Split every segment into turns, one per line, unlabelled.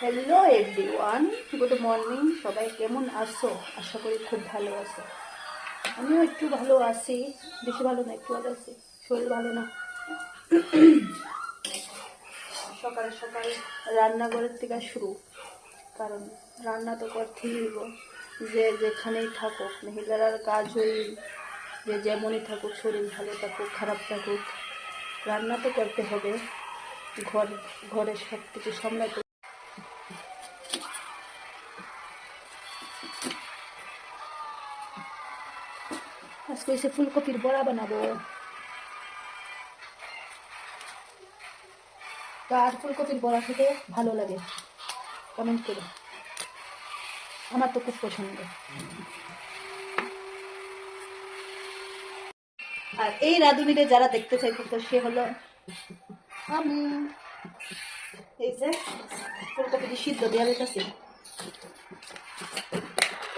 Hello everyone good morning সবাই কেমন আছো? আশা করি খুব ভালো আছো। আমিও একটু ভালো আছি। বেশি ভালো না, একটু ভালো আছি। শরীর ভালো না। সকালে সকালে রান্নাঘরের থেকে শুরু। কারণ রান্না তো করতেই হইব। যে যেখানেই থাকুক, মহিলার কাজ ওই যে যেমনই থাকুক, শরীর ভালো থাকুক, খারাপ থাকুক, রান্না তো করতে হবে। ঘর, ঘরের সব কিছু সামলাতে আজকে এসে ফুলকপির বড়া বানাবো। কার ফুলকপির বড়া খেতে ভালো লাগে কমেন্ট করে। আমার তো খুব পছন্দ। আর এই রাঁধুনিরে যারা দেখতে চাইতো তো সে হলো আমি। এই যে ফুলকপি সিদ্ধ দেওয়া যেতেছি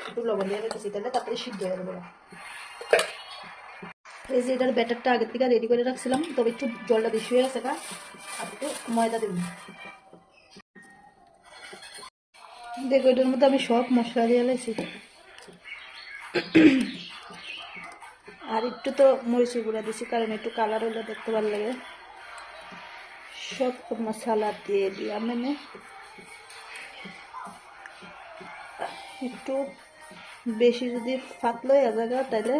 একটু লবণ দেওয়া যেতেছি তাহলে তারপরে সিদ্ধ হয়ে যাবে। এই যে এটার ব্যাটারটা আগের থেকে রেডি করে রাখছিলাম, তবে একটু জলটা বেশি হয়ে গেছে আর একটু ময়দা দেব দেখো, এটার মধ্যে আমি সব মশলা দিয়ে লাইছি আর একটু তো মরিচি গুঁড়া দিছি কারণ একটু কালার হলে দেখতে ভালো লাগে। সব মশলা দিয়ে দিয়া মানে একটু বেশি যদি ফাটলো হয়ে জায়গা তাহলে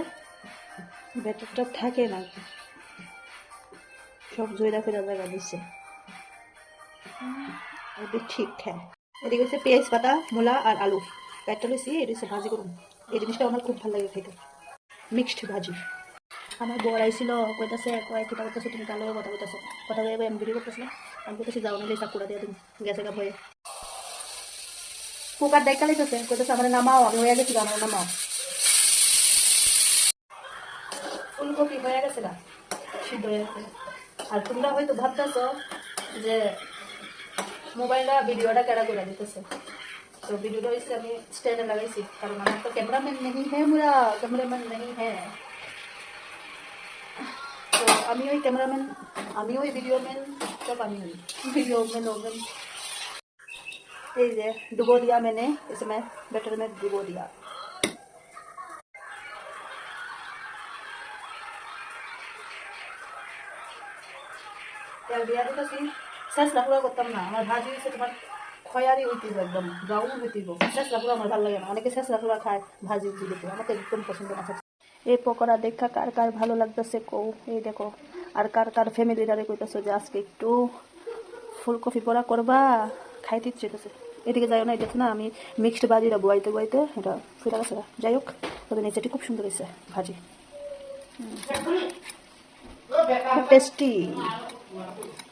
ব্যাটারটা থাকে না। সব জয়রা ফেরা জায়গা দিচ্ছে ঠিক হ্যাঁ। এদিকে হচ্ছে পেঁয়াজ পাতা, মূলা আর আলু। প্যাটটা লইছি, এটা হচ্ছে ভাজি করুন। এই জিনিসটা আমার খুব ভালো লাগে খেতে। মিক্সড ভাজি। আমার বর আইছিল, কইতাছে, কয় কিতা করতেছে তুমি কালো কথা কইতাছে? কথা কয়ে আমি ভিডিও করতেছিলাম আমি কইতেছি, যাও, নাহলে চাকুড়া দিয়ে তুমি গেছে গা ভয়ে কুকার ডাইকা লাইতেছে, কইতেছে, আমার নামাও, আমি হয়ে গেছি, আমার নামাও। ফুলকপি হয়ে গেছে না সিদ্ধ হয়ে গেছে আর তোমরা হয়তো ভাবতেছো যে মোবাইলটা ভিডিওটা কেডা করে দিতেছে তো ভিডিওটা হয়েছে আমি স্ট্যান্ডে লাগাইছি কারণ আমার তো ক্যামেরাম্যান নেই হ্যাঁ মুরা ক্যামেরাম্যান নেই হ্যাঁ তো আমি ওই ক্যামেরাম্যান আমি ওই ভিডিও ম্যান সব আমি ওই ভিডিও ম্যান ওমেন এই যে ডুবো दिया मैंने इसमें बैटर में डुबो दिया শেষ করতাম না। আমার ভাজি হয়েছে তোমার খয়ারি হইতেইব একদম ব্রাউন হইতেইব শেষ লাফুরা আমার ভালো লাগে না। অনেকে শেষ লাফুরা খায় ভাজি দিতে একদম পছন্দ না এই পকোড়া দেখা কার কার ভালো লাগতেছে কৌ এই দেখো আর কার কার ফ্যামিলিটারে কইতেছে যে আজকে একটু ফুলকপি পোড়া করবা খাইতে ইচ্ছে হইতেছে এদিকে যাই না এটা না আমি মিক্সড ভাজিটা বয়াইতে বয়াইতে এটা ফুটা গেছে যাই হোক তবে নিচেটি খুব সুন্দর হয়েছে ভাজি। খুব টেস্টি Wow.